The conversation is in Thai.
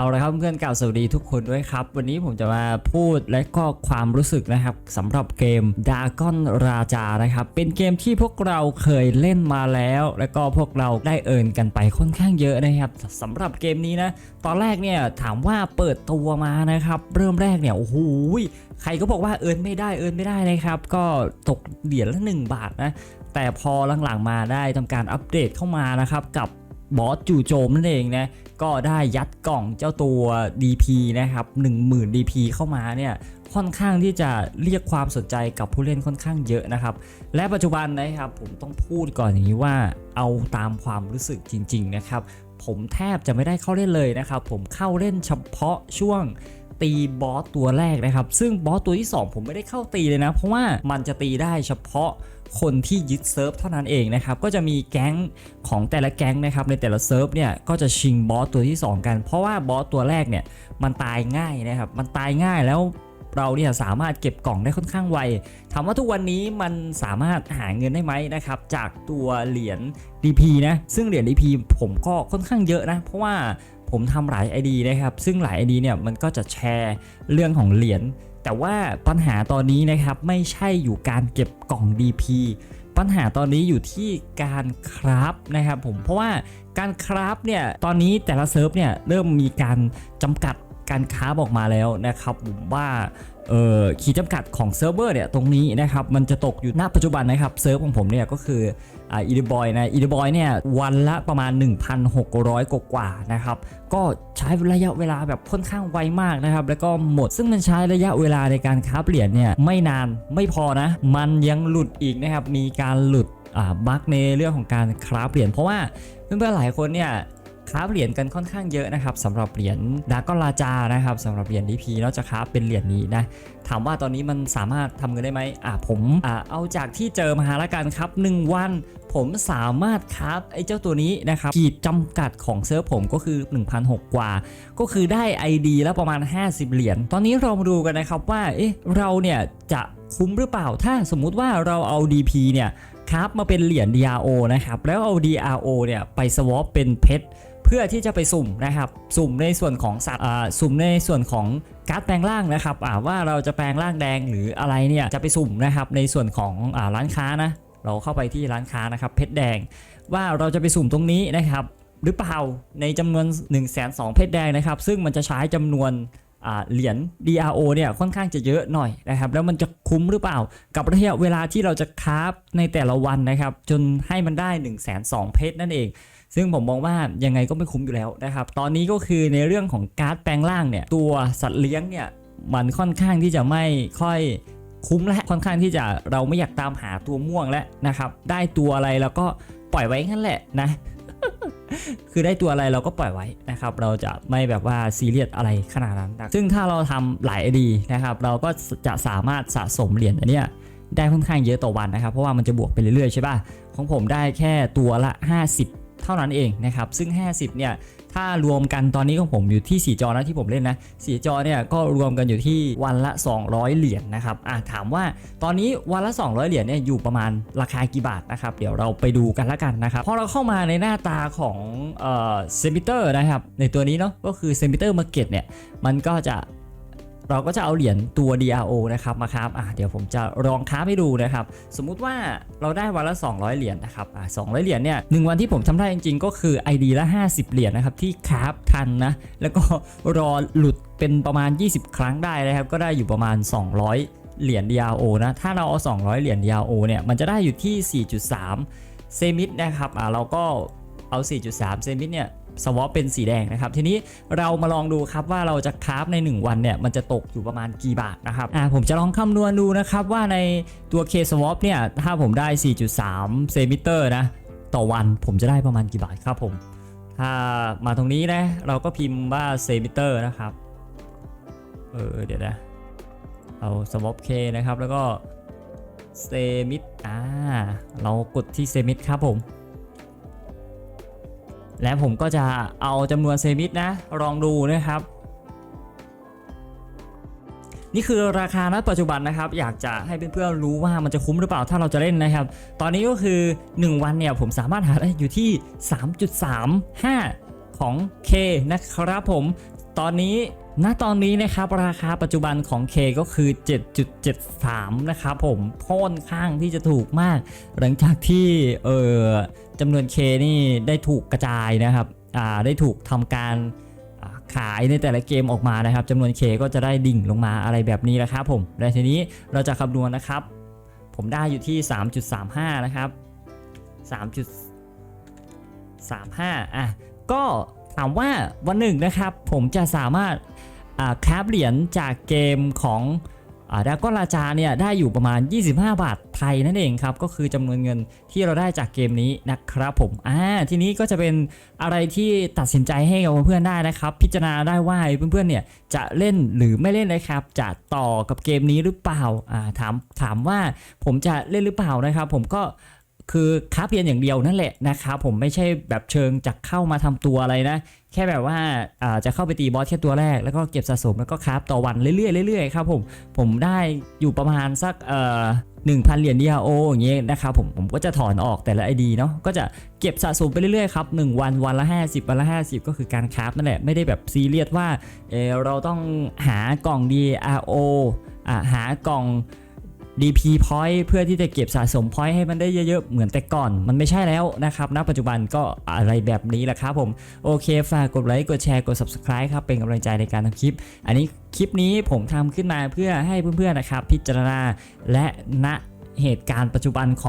เอาละครับเพื่อนๆกล่าสวัสดีทุกคนด้วยครับ วันนี้ผมจะมาพูดและก็ความรู้สึกนะครับสำหรับเกม d a g o n ราจานะครับ เป็นเกมที่พวกเราเคยเล่นมาแล้ว แล้วก็พวกเราได้เอินกันไปค่อนข้างเยอะนะครับสำหรับเกมนี้นะตอนแรกเนี่ยถามว่าเปิดตัวมานะครับ เริ่มแรกเนี่ยโอ้โหใครก็บอกว่าเอินไม่ได้เอินไม่ได้นะครับ ก็ตกเหรียญละ 1 บาทนะแต่พอหลังๆมาได้ทำการอัปเดตเข้ามานะครับกับ บอสจู่โจมนั่นเองนะก็ได้ยัดกล่องเจ้าตัว DP นะครับ10,000 DP เข้ามาเนี่ยค่อนข้างที่จะเรียกความสนใจกับผู้เล่นค่อนข้างเยอะนะครับ และปัจจุบันนะครับผมต้องพูดก่อนอย่างนี้ว่าเอาตามความรู้สึกจริง ๆ นะครับ ผมแทบจะไม่ได้เข้าเล่นเลยนะครับ ผมเข้าเล่นเฉพาะช่วง ตีบอสตัวแรกนะครับ ซึ่งบอสตัวที่ 2 ผมไม่ได้เข้าตีเลยนะ เพราะว่ามันจะตีได้เฉพาะคนที่ยึดเซิร์ฟเท่านั้นเองนะครับ ก็จะมีแก๊งของแต่ละแก๊งนะครับในแต่ละเซิร์ฟเนี่ยก็จะชิงบอสตัวที่ 2 กัน เพราะว่าบอสตัวแรกเนี่ยมันตายง่ายนะครับ มันตายง่ายแล้วเราเนี่ยสามารถเก็บกล่องได้ค่อนข้างไว ถามว่าทุกวันนี้มันสามารถหาเงินได้ไหมนะครับ จากตัวเหรียญ DP นะ ซึ่งเหรียญ DP ผมก็ค่อนข้างเยอะนะ เพราะว่า ผมทำหลาย ID นะครับ ซึ่งหลาย ID เนี่ยมันก็จะแชร์เรื่องของเหรียญ แต่ว่าปัญหาตอนนี้นะครับไม่ใช่อยู่การเก็บกล่อง DP ปัญหาตอนนี้อยู่ที่การคราฟนะครับผม เพราะว่าการคราฟเนี่ยตอนนี้แต่ละเซิร์ฟเนี่ยเริ่มมีการจำกัด การคราฟออกมาแล้วนะครับผมว่าเออขีดจำกัดของเซิร์ฟเวอร์เนี่ยตรงนี้นะครับมันจะตกอยู่ณปัจจุบันนะครับเซิร์ฟของผมเนี่ยก็คืออ่าอีดบอยนะอีดบอยเนี่ยวันละประมาณ 1,600 กว่ากว่านะครับก็ใช้ระยะเวลาแบบค่อนข้างไวมากนะครับแล้วก็หมดซึ่งมันใช้ระยะเวลาในการคราเหรียญเนี่ยไม่นานไม่พอนะ มันยังหลุดอีกนะครับมีการหลุดอ่าบั๊กในเรื่องของการคราเหรียญเพราะว่าเพื่อนๆหลายคนเนี่ย คราฟเหรียญกันค่อนข้างเยอะนะครับสำหรับเหรียญดากอนลาจานะครับสำหรับเหรียญ DP นอกจากคราฟเป็นเหรียญนี้นะถามว่าตอนนี้มันสามารถทำเงินได้ไหมอ่าผมอ่าเอาจากที่เจอมาละกันครับ 1 วัน ผมสามารถคราฟไอ้เจ้าตัวนี้นะครับขีดจำกัดของเซิร์ฟผมก็คือ1,600กว่า ก็คือได้ ID แล้วประมาณ 50 เหรียญตอนนี้เรามาดูกันนะครับว่าเอ๊ะเราเนี่ยจะคุ้มหรือเปล่าถ้าสมมุติว่าเราเอา DP เนี่ยคราฟมาเป็นเหรียญ DRO นะครับ แล้วเอา DRO เนี่ย ไปสวอปเป็นเพชร พื่อที่จะไปสุ่มนะครับ สุ่มในส่วนของสัตว์อ่าสุ่มในส่วนของการ์ดแปลงร่างนะครับอ่าว่าเราจะแปลงร่างแดงหรืออะไรเนี่ยจะไปสุ่มนะครับในส่วนของอ่าร้านค้านะเราเข้าไปที่ร้านค้านะครับเพชรแดง ว่าเราจะไปสุ่มตรงนี้นะครับ หรือเปล่าในจำนวน1 2 0 0 0เพชรแดงนะครับ ซึ่งมันจะใช้จำนวน เหรียญ DRO เนี่ยค่อนข้างจะเยอะหน่อยนะครับแล้วมันจะคุ้มหรือเปล่า กับระยะเวลาที่เราจะคราฟในแต่ละวันนะครับจนให้มันได้1 2 0 0 0เพชรนั่นเองซึ่งผมมองว่ายังไงก็ไม่คุ้มอยู่แล้วนะครับ ตอนนี้ก็คือในเรื่องของการ์ดแปลงร่างเนี่ย ตัวสัตว์เลี้ยงเนี่ย มันค่อนข้างที่จะไม่ค่อยคุ้มและค่อนข้างที่จะเราไม่อยากตามหาตัวม่วงแล้วนะครับ ได้ตัวอะไรเราก็ปล่อยไว้งั้นแหละนะ คือได้ตัวอะไรเราก็ปล่อยไว้นะครับ เราจะไม่แบบว่าซีเรียสอะไรขนาดนั้น ซึ่งถ้าเราทำหลายดีนะครับ เราก็จะสามารถสะสมเหรียญอันเนี้ยได้ค่อนข้างเยอะต่อวันนะครับ เพราะว่ามันจะบวกไปเรื่อยๆใช่ป่ะ ของผมได้แค่ตัวละ 50 เท่านั้นเองนะครับ ซึ่ง 50 เนี่ย ถ้ารวมกันตอนนี้ของผมอยู่ที่ 4 จอนะที่ผมเล่นนะ4จอเนี่ยก็รวมกันอยู่ที่วันละ 200 เหรียญนะครับอะถามว่าตอนนี้วันละ 200 เหรียญเนี่ยอยู่ประมาณราคากี่บาทนะครับเดี๋ยวเราไปดูกันละกันนะครับพอเราเข้ามาในหน้าตาของเอ่อเซมิเตอร์นะครับในตัวนี้เนาะก็คือเซมิเตอร์มาร์เก็ตเนี่ยมันก็จะ เราก็จะเอาเหรียญตัว DRO นะครับมาครับอะเดี๋ยวผมจะลองค้าให้ดูนะครับ สมมุติว่าเราได้วันละ 200 เหรียญนะครับอะ200 เหรียญเนี่ยหนึ่งวันที่ผมทำได้จริงๆ ก็คือ ID ละ 50 เหรียญนะครับที่คราฟทันนะแล้วก็รอหลุดเป็นประมาณ 20 ครั้งได้นะครับ ก็ได้อยู่ประมาณ 200 เหรียญ DRO นะถ้าเราเอา 200 เหรียญ DRO เนี่ยมันจะได้อยู่ที่ 4.3 เซมิดนะครับอะเราก็เอา 4.3 เซมิดเนี่ย สวอปเป็นสีแดงนะครับ ทีนี้เรามาลองดูครับว่าเราจะคราฟใน 1 วันเนี่ยมันจะตกอยู่ประมาณกี่บาทนะครับอ่าผมจะลองคำนวณดูนะครับว่าในตัว K swap เนี่ยถ้าผมได้ 4.3 เซมิเตอร์นะต่อวันผมจะได้ประมาณกี่บาทครับผม ถ้ามาตรงนี้นะเราก็พิมพ์ว่าเซมิเตอร์นะครับเออเดี๋ยวนะเอา swap K นะครับแล้วก็เซมิตอ่าเรากดที่เซมิตครับผม และผมก็จะเอาจำนวนเซมิตนะลองดูนะครับ นี่คือราคาณปัจจุบันนะครับ อยากจะให้เพื่อนๆรู้ว่ามันจะคุ้มหรือเปล่าถ้าเราจะเล่นนะครับ ตอนนี้ก็คือ 1 วันเนี่ยผมสามารถหาได้อยู่ที่ 3.35 ของ K นะครับผม ตอนนี้ณตอนนี้นะครับราคาปัจจุบันของ K ก็คือ 7.73 นะครับผมค่อนข้างที่จะถูกมาก หลังจากที่เออจำนวน K นี่ได้ถูกกระจายนะครับอ่าได้ถูกทำการขายในแต่ละเกมออกมานะครับจำนวน K ก็จะได้ดิ่งลงมาอะไรแบบนี้นะครับผมและทีนี้เราจะคำนวณนะครับ ผมได้อยู่ที่ 3.35 นะครับ 3.35อะ ก็ถามว่าวันหนึ่งนะครับ ผมจะสามารถแคปเหรียญจากเกมของดากอนราจาเนี่ยได้อยู่ประมาณ 25 บาทไทยนั่นเองครับ ก็คือจำนวนเงินที่เราได้จากเกมนี้นะครับผมอ่าทีนี้ก็จะเป็นอะไรที่ตัดสินใจให้กับเพื่อนๆได้นะครับ พิจารณาได้ว่าเพื่อนๆเนี่ยจะเล่นหรือไม่เล่นนะครับ จะต่อกับเกมนี้หรือเปล่าอ่าถามถามว่าผมจะเล่นหรือเปล่านะครับ ผมก็ คือค้าเพียนอย่างเดียวนั่นแหละนะครับผมไม่ใช่แบบเชิงจะเข้ามาทำตัวอะไรนะ แค่แบบว่าอ่าจะเข้าไปตีบอสแค่ตัวแรก แล้วก็เก็บสะสมแล้วก็คราฟต่อวันเรื่อยๆเรื่อยๆครับผมผมได้อยู่ประมาณสักเอ่อหนึ่งพันเหรียญ DRO อย่างเงี้ยนะครับผมผมก็จะถอนออกแต่ละ ID เนาะก็จะเก็บสะสมไปเรื่อยๆครับ1วันวันละ 50 วันละ 50 ก็คือการคราฟนั่นแหละ ไม่ได้แบบซีเรียสว่าเออเราต้องหากล่อง DRO อ่าหากล่อง DP point เพื่อที่จะเก็บสะสม point ให้มันได้เยอะๆ เหมือนแต่ก่อน มันไม่ใช่แล้วนะครับณปัจจุบันก็อะไรแบบนี้แหละครับผม โอเค ฝากกดไลค์ กดแชร์ กด subscribe ครับ เป็นกำลังใจในการทำคลิป อันนี้คลิปนี้ผมทำขึ้นมาเพื่อให้เพื่อนๆนะครับ พิจารณาและณเหตุการณ์ปัจจุบันของ